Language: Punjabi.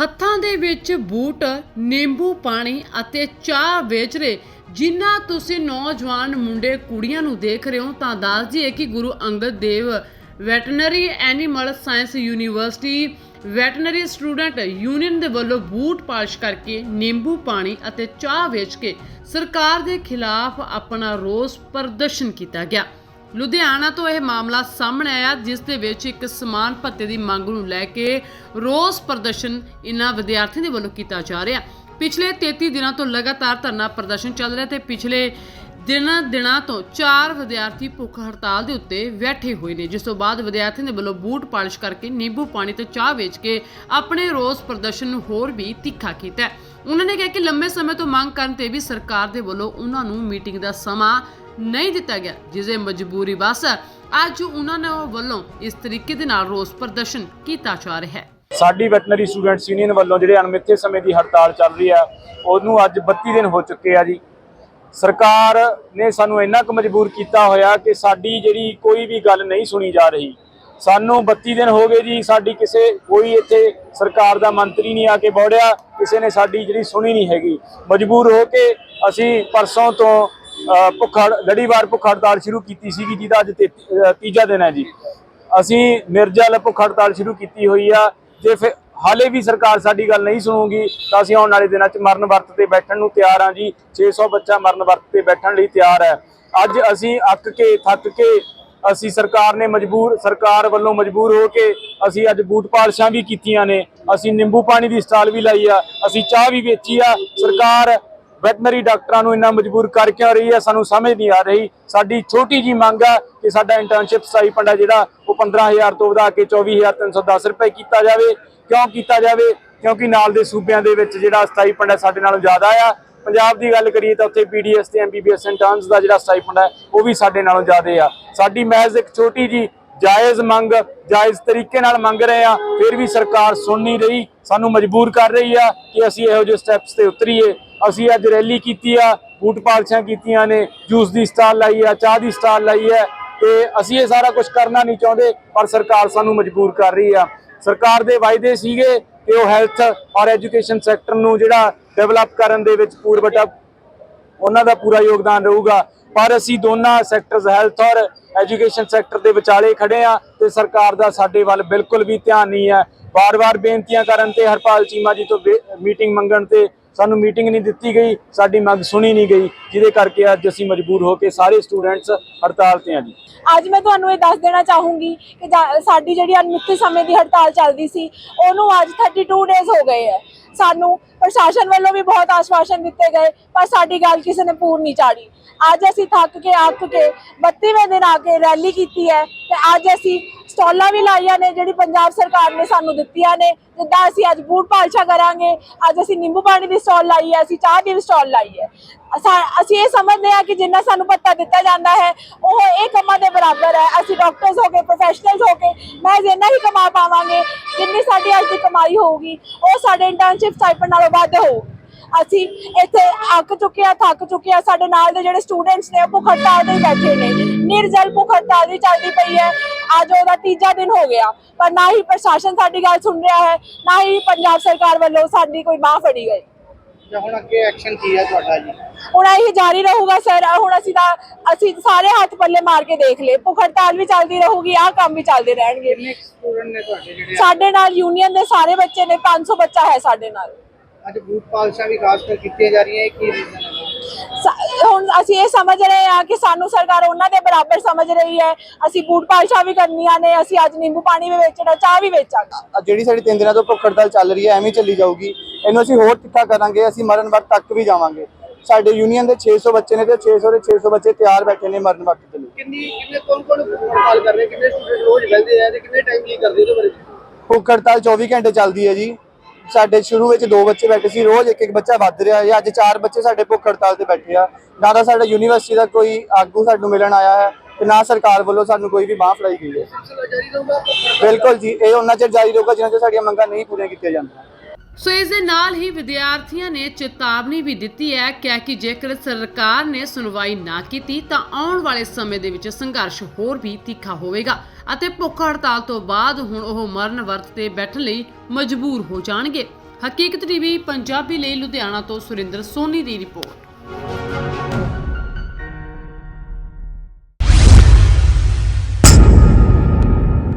ਹੱਥਾਂ ਦੇ ਵਿੱਚ ਬੂਟ, ਨਿੰਬੂ ਪਾਣੀ ਅਤੇ ਚਾਹ ਵੇਚ ਰਹੇ। ਜਿੰਨਾ ਤੁਸੀਂ ਨੌਜਵਾਨ ਮੁੰਡੇ ਕੁੜੀਆਂ ਨੂੰ ਦੇਖ ਰਹੇ ਹੋ ਤਾਂ ਦੱਸ ਦਈਏ ਕਿ Guru Angad Dev veterinary animal science university veterinary student union ਦੇ ਵੱਲੋਂ ਬੂਟ ਪਾਲਿਸ਼ ਕਰਕੇ ਨਿੰਬੂ ਪਾਣੀ ਅਤੇ ਚਾਹ ਵੇਚ ਕੇ ਸਰਕਾਰ ਦੇ ਖਿਲਾਫ ਆਪਣਾ ਰੋਸ ਪ੍ਰਦਰਸ਼ਨ ਕੀਤਾ ਗਿਆ। ਲੁਧਿਆਣਾ ਤੋਂ ਇਹ ਮਾਮਲਾ ਸਾਹਮਣੇ ਆਇਆ, ਜਿਸ ਦੇ ਵਿੱਚ ਇੱਕ ਸਮਾਨ ਭੱਤੇ ਦੀ ਮੰਗ ਨੂੰ ਲੈ ਕੇ ਰੋਸ ਪ੍ਰਦਰਸ਼ਨ ਇਨ੍ਹਾਂ ਵਿਦਿਆਰਥੀਆਂ ਦੇ ਵੱਲੋਂ ਕੀਤਾ ਜਾ ਰਿਹਾ। ਪਿਛਲੇ 33 ਦਿਨਾਂ ਤੋਂ ਲਗਾਤਾਰ ਧਰਨਾ ਪ੍ਰਦਰਸ਼ਨ ਚੱਲ ਰਿਹਾ ਤੇ ਪਿਛਲੇ ਦਿਨਾਂ ਦਿਨਾਂ ਤੋਂ ਚਾਰ ਵਿਦਿਆਰਥੀ ਭੁੱਖ ਹੜਤਾਲ ਦੇ ਉੱਤੇ ਬੈਠੇ ਹੋਏ ਨੇ, ਜਿਸ ਤੋਂ ਬਾਅਦ ਵਿਦਿਆਰਥੀਆਂ ਦੇ ਵੱਲੋਂ ਬੂਟ ਪਾਲਿਸ਼ ਕਰਕੇ ਨਿੰਬੂ ਪਾਣੀ ਤੇ ਚਾਹ ਵੇਚ ਕੇ ਆਪਣੇ ਰੋਸ ਪ੍ਰਦਰਸ਼ਨ ਨੂੰ ਹੋਰ ਵੀ ਤਿੱਖਾ ਕੀਤਾ ਉਹਨਾਂ ਨੇ ਕਿਹਾ ਕਿ ਲੰਬੇ ਸਮੇਂ ਤੋਂ ਮੰਗ ਕਰਨ ਤੇ ਵੀ ਸਰਕਾਰ ਦੇ ਵੱਲੋਂ ਉਹਨਾਂ ਨੂੰ ਮੀਟਿੰਗ ਦਾ ਸਮਾਂ ਨਹੀਂ ਦਿੱਤਾ ਗਿਆ ਜਿਸ ਦੇ ਮਜਬੂਰੀ ਵਸ ਅੱਜ ਉਹਨਾਂ ਨੇ ਵੱਲੋਂ ਇਸ ਤਰੀਕੇ ਦੇ ਨਾਲ ਰੋਸ ਪ੍ਰਦਰਸ਼ਨ ਕੀਤਾ ਜਾ ਰਿਹਾ ਹੈ। ਸਾਡੀ ਵੈਟਰਨਰੀ ਸਟੂਡੈਂਟਸ ਯੂਨੀਅਨ ਵੱਲੋਂ ਜਿਹੜੇ ਅਣਮਿੱਥੇ ਸਮੇਂ ਦੀ ਹੜਤਾਲ ਚੱਲ ਰਹੀ ਆ ਉਹਨੂੰ ਅੱਜ 32 ਦਿਨ ਹੋ ਚੁੱਕੇ ਆ ਜੀ। ਸਰਕਾਰ ਨੇ ਸਾਨੂੰ ਇੰਨਾ ਕੁ ਮਜਬੂਰ ਕੀਤਾ ਹੋਇਆ ਕਿ ਸਾਡੀ ਜਿਹੜੀ ਕੋਈ ਵੀ ਗੱਲ ਨਹੀਂ ਸੁਣੀ ਜਾ ਰਹੀ। ਸਾਨੂੰ 32 ਦਿਨ ਹੋ ਗਏ ਜੀ, ਸਾਡੀ ਕਿਸੇ, ਕੋਈ ਇੱਥੇ ਸਰਕਾਰ ਦਾ ਮੰਤਰੀ ਨਹੀਂ ਆ ਕੇ ਬੋੜਿਆ, ਕਿਸੇ ਨੇ ਸਾਡੀ ਜਿਹੜੀ ਸੁਣੀ ਨਹੀਂ ਹੈਗੀ। ਮਜਬੂਰ ਹੋ ਕੇ ਅਸੀਂ ਪਰਸੋਂ ਤੋਂ ਭੁੱਖ ਲੜੀਵਾਰ ਭੁੱਖ ਹੜਤਾਲ ਸ਼ੁਰੂ ਕੀਤੀ ਸੀਗੀ ਜਿਹਦਾ ਅੱਜ ਤੇ- ਤੀਜਾ ਦਿਨ ਹੈ ਜੀ। ਅਸੀਂ ਨਿਰਜਲ ਭੁੱਖ ਹੜਤਾਲ ਸ਼ੁਰੂ ਕੀਤੀ ਹੋਈ ਆ। ਜੇ ਫਿਰ ਹਾਲੇ ਵੀ ਸਰਕਾਰ ਸਾਡੀ ਗੱਲ ਨਹੀਂ ਸੁਣੂਗੀ, ਤਾਂ ਅਸੀਂ ਆਉਣ ਵਾਲੇ ਦਿਨਾਂ 'ਚ ਮਰਨ ਵਰਤ ਤੇ ਬੈਠਣ ਨੂੰ ਤਿਆਰ ਹਾਂ ਜੀ। 600 ਬੱਚਾ ਮਰਨ ਵਰਤ ਤੇ ਬੈਠਣ ਲਈ ਤਿਆਰ ਹੈ। ਅੱਜ ਅਸੀਂ ਅੱਕ ਕੇ, ਥੱਕ ਕੇ ਅਸੀਂ ਸਰਕਾਰ ਨੇ ਮਜਬੂਰ, ਸਰਕਾਰ ਵੱਲੋਂ ਮਜਬੂਰ ਹੋ ਕੇ ਅਸੀਂ ਅੱਜ ਬੂਟ ਪਾਲਿਸ਼ਾਂ ਵੀ ਕੀਤੀਆਂ ਨੇ। ਅਸੀਂ ਨਿੰਬੂ ਪਾਣੀ ਦੀ ਸਟਾਲ ਵੀ ਲਾਈ ਆ। ਅਸੀਂ ਚਾਹ ਵੀ ਵੇਚੀ ਆ। ਸਰਕਾਰ ਵੈਟਨਰੀ ਡਾਕਟਰਾਂ ਨੂੰ ਇੰਨਾ ਮਜਬੂਰ ਕਰ ਕਿਉਂ ਰਹੀ ਹੈ? ਸਾਨੂੰ ਸਮਝ ਨਹੀਂ ਆ ਰਹੀ। ਸਾਡੀ ਛੋਟੀ ਜੀ ਮੰਗ ਆ ਕਿ ਸਾਡਾ ਇੰਟਰਨਸ਼ਿਪ ਸਟਾਈਪੈਂਡ ਆ ਜਿਹੜਾ ਉਹ 15000 ਤੋਂ ਵਧਾ ਕੇ 24310 ਰੁਪਏ ਕੀਤਾ ਜਾਵੇ। ਕਿਉਂ ਕੀਤਾ ਜਾਵੇ? ਕਿਉਂਕਿ ਨਾਲ ਦੇ ਸੂਬਿਆਂ ਦੇ ਵਿੱਚ ਜਿਹੜਾ ਸਟਾਈਪੈਂਡ ਹੈ ਸਾਡੇ ਨਾਲੋਂ ਜ਼ਿਆਦਾ ਆ। ਪੰਜਾਬ ਦੀ ਗੱਲ ਕਰੀਏ ਤਾਂ ਉੱਥੇ ਪੀਡੀਐਸ ਤੇ ਐਮਬੀਬੀਐਸ ਇੰਟਰਨਸ ਦਾ ਜਿਹੜਾ ਸਟਾਈਪੈਂਡ ਹੈ, ਉਹ ਵੀ ਸਾਡੇ ਨਾਲੋਂ ਜ਼ਿਆਦਾ ਆ। ਸਾਡੀ ਮਹਿਜ਼ ਇੱਕ ਛੋਟੀ ਜੀ ਜਾਇਜ਼ ਮੰਗ, ਜਾਇਜ਼ ਤਰੀਕੇ ਨਾਲ ਮੰਗ ਰਹੇ ਆ। ਫਿਰ ਵੀ ਸਰਕਾਰ ਸੁਣ ਨਹੀਂ ਰਹੀ, ਸਾਨੂੰ ਮਜਬੂਰ ਕਰ ਰਹੀ ਆ ਕਿ ਅਸੀਂ ਇਹੋ ਜਿਹੇ ਸਟੈਪਸ ਤੇ ਉਤਰੀਏ। ਅਸੀਂ ਅੱਜ ਰੈਲੀ ਕੀਤੀ ਆ, ਬੂਟ ਪਾਲਸ਼ਾਂ ਕੀਤੀਆਂ ਨੇ, ਜੂਸ ਦੀ ਸਟਾਲ ਲਾਈ ਆ, ਚਾਹ ਦੀ ਸਟਾਲ ਲਾਈ ਹੈ ਤੇ ਅਸੀਂ ਇਹ ਸਾਰਾ ਕੁਝ ਕਰਨਾ ਨਹੀਂ ਚਾਹੁੰਦੇ, ਪਰ ਸਰਕਾਰ ਸਾਨੂੰ ਮਜਬੂਰ ਕਰ ਰਹੀ ਆ। ਸਰਕਾਰ ਦੇ ਵਾਅਦੇ ਸੀਗੇ ਕਿ ਉਹ ਹੈਲਥ ਔਰ ਐਜੂਕੇਸ਼ਨ ਸੈਕਟਰ ਨੂੰ ਜਿਹੜਾ ਡਿਵੈਲਪ ਕਰਨ ਦੇ ਵਿੱਚ ਪੂਰਬਟਾ ਉਹਨਾਂ ਦਾ ਪੂਰਾ ਯੋਗਦਾਨ ਰਹੂਗਾ। ਪਰ ਅਸੀਂ ਦੋਨਾਂ ਸੈਕਟਰਸ ਹੈਲਥ ਔਰ ਐਜੂਕੇਸ਼ਨ ਸੈਕਟਰ ਦੇ ਵਿਚਾਲੇ ਖੜੇ ਆ ਤੇ ਸਰਕਾਰ ਦਾ ਸਾਡੇ ਵੱਲ ਬਿਲਕੁਲ ਵੀ ਧਿਆਨ ਨਹੀਂ ਹੈ ਵਾਰ-ਵਾਰ ਬੇਨਤੀਆਂ ਕਰਨ ਤੇ ਹਰਪਾਲ ਚੀਮਾ ਜੀ ਤੋਂ ਮੀਟਿੰਗ ਮੰਗਣ ਤੇ ਸਾਨੂੰ ਮੀਟਿੰਗ ਨਹੀਂ ਦਿੱਤੀ ਗਈ, ਸਾਡੀ ਮੰਗ ਸੁਣੀ ਨਹੀਂ ਗਈ, ਜਿਹਦੇ ਕਰਕੇ ਅੱਜ ਅਸੀਂ ਮਜਬੂਰ ਹੋ ਕੇ ਸਾਰੇ ਸਟੂਡੈਂਟਸ ਹੜਤਾਲ ਤੇ ਆ ਜੀ। ਅੱਜ ਮੈਂ ਤੁਹਾਨੂੰ ਇਹ ਦੱਸ ਦੇਣਾ ਚਾਹੂੰਗੀ ਕਿ ਸਾਡੀ ਜਿਹੜੀ ਅਨਮਿੱਥੇ ਸਮੇਂ ਦੀ ਹੜਤਾਲ ਚੱਲਦੀ ਸੀ, ਉਹਨੂੰ ਅੱਜ 32 ਡੇਜ਼ ਹੋ ਗਏ ਹੈ। ਸਾਨੂੰ ਪ੍ਰਸ਼ਾਸਨ ਵੱਲੋਂ ਵੀ ਬਹੁਤ ਆਸ਼ਵਾਸਨ ਦਿੱਤੇ ਗਏ, ਪਰ ਸਾਡੀ ਗੱਲ ਕਿਸੇ ਨੇ ਪੂਰ ਨਹੀਂ ਚਾੜੀ। ਅੱਜ ਅਸੀਂ ਥੱਕ ਕੇ, ਅੱਕ ਕੇ 32ਵੇਂ ਦਿਨ ਆ ਕੇ ਰੈਲੀ ਕੀਤੀ ਹੈ ਤੇ ਅੱਜ ਅਸੀਂ ਸਟਾਲਾਂ ਵੀ ਲਾਈਆਂ ਨੇ ਜਿਹੜੀ ਪੰਜਾਬ ਸਰਕਾਰ ਨੇ ਸਾਨੂੰ ਦਿੱਤੀਆਂ ਨੇ, ਜਿੱਦਾਂ ਅਸੀਂ ਅੱਜ ਬੂਟ ਪਾਲਸ਼ਾ ਕਰਾਂਗੇ, ਅੱਜ ਅਸੀਂ ਨਿੰਬੂ ਪਾਣੀ ਦੀ ਸਟਾਲ ਲਾਈ ਹੈ, ਅਸੀਂ ਚਾਹ ਦੀ ਵੀ ਸਟਾਲ ਲਾਈ ਹੈ। ਅਸਾਂ- ਅਸੀਂ ਇਹ ਸਮਝਦੇ ਹਾਂ ਕਿ ਜਿੰਨਾ ਸਾਨੂੰ ਪੱਤਾ ਦਿੱਤਾ ਜਾਂਦਾ ਹੈ, ਉਹ ਇਹ ਕੰਮਾਂ ਦੇ ਬਰਾਬਰ ਹੈ। ਅਸੀਂ ਡਾਕਟਰਸ ਹੋ ਕੇ ਪ੍ਰੋਫੈਸ਼ਨਲਸ ਹੋ ਕੇ ਮੈਂ ਜਿੰਨਾ ਹੀ ਕਮਾ ਪਾਵਾਂਗੇ, ਜਿੰਨੀ ਸਾਡੀ ਅੱਜ ਦੀ ਕਮਾਈ ਹੋਊਗੀ, ਉਹ ਸਾਡੇ ਇੰਟਰਨਸ਼ਿਪ ਸਟਾਈਪੈਂਡ ਨਾਲੋਂ ਵੱਧ ਹੋਊ ਅਸੀਂ ਇੱਥੇ ਅੱਕ ਚੁੱਕੇ ਆ ਥੱਕ ਚੁੱਕੇ ਆ ਸਾਡੇ ਨਾਲ ਦੇ ਜਿਹੜੇ ਸਟੂਡੈਂਟਸ ਨੇ, ਉਹ ਭੁੱਖ ਹੜਤਾਲ ਤੇ ਬੈਠੇ ਨੇ। ਨਿਰਜਲ ਭੁੱਖ ਹੜਤਾਲ ਦੀ ਚੱਲਦੀ ਪਈ ਹੈ। ਅੱਜ ਉਹਦਾ ਤੀਜਾ ਦਿਨ ਹੋ ਗਿਆ। ਪਰ ਨਾ ਹੀ ਪ੍ਰਸ਼ਾਸਨ ਸਾਡੀ ਗੱਲ ਸੁਣ ਰਿਹਾ ਹੈ, ਨਾ ਹੀ ਪੰਜਾਬ ਸਰਕਾਰ ਵੱਲੋਂ ਸਾਡੀ ਕੋਈ ਬਾਹ ਫੜੀ ਗਈ ਜਾਂ ਹੁਣ ਅੱਗੇ ਐਕਸ਼ਨ ਕੀ ਹੈ ਤੁਹਾਡਾ ਜੀ? ਹੁਣ ਇਹ ਜਾਰੀ ਰਹੂਗਾ ਸਰ ਹੁਣ ਅਸੀਂ ਤਾਂ ਅਸੀਂ ਸਾਰੇ ਹੱਥ ਪੱਲੇ ਮਾਰ ਕੇ ਦੇਖ ਲਏ। ਭੁੱਖ ਹੜਤਾਲ ਵੀ ਚੱਲਦੀ ਰਹੂਗੀ ਆਹ ਕੰਮ ਵੀ ਚੱਲਦੇ ਰਹਿਣਗੇ। ਕਿੰਨੇ ਸਟੂਡੈਂਟ ਨੇ ਤੁਹਾਡੇ ਜਿਹੜੇ ਸਾਡੇ ਨਾਲ ਯੂਨੀਅਨ ਦੇ ਸਾਰੇ ਬੱਚੇ ਨੇ 500 ਬੱਚਾ ਹੈ ਸਾਡੇ ਨਾਲ। ਅੱਜ ਬੂਟ ਪਾਲਸ਼ਾਂ ਵੀ ਖਾਸ ਕਰ ਕੀਤੀਆਂ ਜਾ ਰਹੀਆਂ ਇਹ ਕੀ ਰੀਜ਼ਨ ਹੈ ਹੁਣ ਅਸੀਂ ਇਹ ਸਮਝ ਰਹੇ ਹਾਂ ਕਿ ਸਾਨੂੰ ਸਰਕਾਰ ਉਹਨਾਂ ਦੇ ਬਰਾਬਰ ਸਮਝ ਰਹੀ ਹੈ। ਅਸੀਂ ਬੂਟ ਪਾਲਸ਼ਾਂ ਵੀ ਕਰਨੀਆਂ ਨੇ ਅਸੀਂ ਅੱਜ ਨਿੰਬੂ ਪਾਣੀ ਵੀ ਵੇਚਣਾ ਚਾਹ ਵੀ ਵੇਚਾਂਗਾ। ਜਿਹੜੀ ਸਾਡੀ ਤਿੰਨ ਦਿਨਾਂ ਤੋਂ ਭੁੱਖ ਹੜਤਾਲ ਚੱਲ ਰਹੀ ਹੈ ਐਵੇਂ ਚੱਲੀ ਜਾਊਗੀ। ਇਹਨੂੰ ਅਸੀਂ ਹੋਰ ਤਿੱਖਾ ਕਰਾਂਗੇ ਅਸੀਂ ਮਰਨ ਵਕਤ ਤੱਕ ਵੀ ਜਾਵਾਂਗੇ। ਸਾਡੇ ਯੂਨੀਅਨ ਦੇ 600 ਬੱਚੇ ਨੇ ਤੇ 600 ਦੇ 600 ਬੱਚੇ ਤਿਆਰ ਬੈਠੇ ਨੇ ਮਰਨ ਵਕਤ ਦੇ ਲਈ। ਕਿੰਨੀ ਕਿੰਨੇ ਕੌਣ ਕੌਣ ਹੜਤਾਲ ਕਰ ਰਹੇ ਕਿੰਨੇ ਸਟੂਡੈਂਟ ਰੋਜ਼ ਮਿਲਦੇ ਆ ਤੇ ਕਿੰਨੇ ਟਾਈਮ ਲਈ ਕਰਦੇ ਉਹਦੇ ਬਾਰੇ ਭੁੱਖ ਹੜਤਾਲ 24 ਘੰਟੇ ਚੱਲਦੀ ਹੈ ਜੀ। ਸਾਡੇ ਸ਼ੁਰੂ ਵਿੱਚ ਦੋ ਬੱਚੇ ਬੈਠੇ ਸੀ, ਰੋਜ਼ ਇੱਕ ਇੱਕ ਬੱਚਾ ਵੱਧ ਰਿਹਾ ਹੈ। ਅੱਜ ਚਾਰ ਬੱਚੇ ਸਾਡੇ ਭੁੱਖ ਹੜਤਾਲ ਤੇ ਬੈਠੇ ਆ। ਨਾ ਤਾਂ ਸਾਡਾ ਯੂਨੀਵਰਸਿਟੀ ਦਾ ਕੋਈ ਆਗੂ ਸਾਨੂੰ ਮਿਲਣ ਆਇਆ ਹੈ ਤੇ ਨਾ ਸਰਕਾਰ ਵੱਲੋਂ ਸਾਨੂੰ ਕੋਈ ਵੀ ਬਾਂਹ ਫੜਾਈ ਗਈ ਹੈ। ਬਿਲਕੁਲ ਜੀ, ਇਹ ਉਹਨਾਂ ਚਿਰ ਜਾਰੀ ਰਹੂਗਾ ਜਿੰਨਾ ਚਿਰ ਸਾਡੀਆਂ ਮੰਗਾਂ ਨਹੀਂ ਪੂਰੀਆਂ ਕੀਤੀਆਂ ਜਾਂਦੀਆਂ। ਸੋ ਇਸ ਦੇ ਨਾਲ ਹੀ ਵਿਦਿਆਰਥੀਆਂ ਨੇ ਚੇਤਾਵਨੀ ਵੀ ਦਿੱਤੀ ਹੈ ਕਿ ਕਿ ਜੇਕਰ ਸਰਕਾਰ ਨੇ ਸੁਣਵਾਈ ਨਾ ਕੀਤੀ, ਤਾਂ ਆਉਣ ਵਾਲੇ ਸਮੇਂ ਦੇ ਵਿੱਚ ਸੰਘਰਸ਼ ਹੋਰ ਵੀ ਤਿੱਖਾ ਹੋਵੇਗਾ। ਅਤੇ ਭੁੱਖ ਹੜਤਾਲ ਤੋਂ ਬਾਅਦ ਹੁਣ ਉਹ ਮਰਨ ਵਰਤ ਤੇ ਬੈਠਣ ਲਈ ਮਜਬੂਰ ਹੋ ਜਾਣਗੇ। ਹਕੀਕਤ ਟੀਵੀ, ਪੰਜਾਬੀ ਲਈ ਲੁਧਿਆਣਾ ਤੋਂ ਸੁਰਿੰਦਰ ਸੋਨੀ ਦੀ ਰਿਪੋਰਟ।